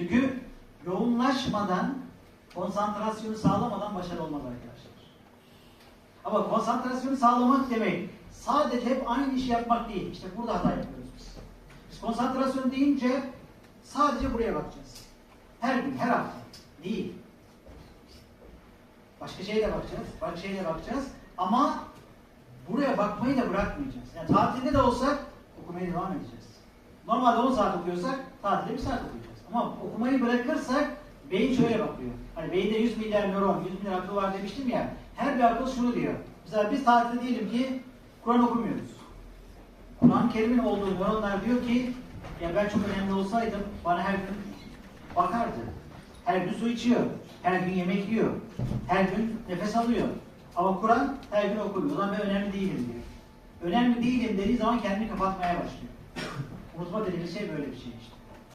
Çünkü yoğunlaşmadan, konsantrasyonu sağlamadan başarılı olmaz arkadaşlar. Ama konsantrasyonu sağlamak demek sadece hep aynı işi yapmak değil. İşte burada hata yapıyoruz biz. Biz konsantrasyon deyince sadece buraya bakacağız. Her gün, her hafta. Değil. Başka şeye de bakacağız. Başka şeye de bakacağız. Ama buraya bakmayı da bırakmayacağız. Yani tatilde de olsak okumaya devam edeceğiz. Normalde 10 saat okuyorsak tatilde 1 saat okuyacağız. Ama okumayı bırakırsak beyin şöyle bakıyor. Hani beyinde 100 milyar nöron, 100 milyar akıl var demiştim ya. Her bir akıl şunu diyor. Mesela biz tatilde diyelim ki Kur'an okumuyoruz. Kur'an-ı Kerim'in olduğu nöronlar diyor ki ya ben çok önemli olsaydım bana her gün bakardı. Her gün su içiyor. Her gün yemek yiyor. Her gün nefes alıyor. Ama Kur'an her gün okumuyor. Zaman ben önemli değilim diyor. Önemli değilim dediği zaman kendini kapatmaya başlıyor. Unutma dediğimiz şey böyle bir şey işte.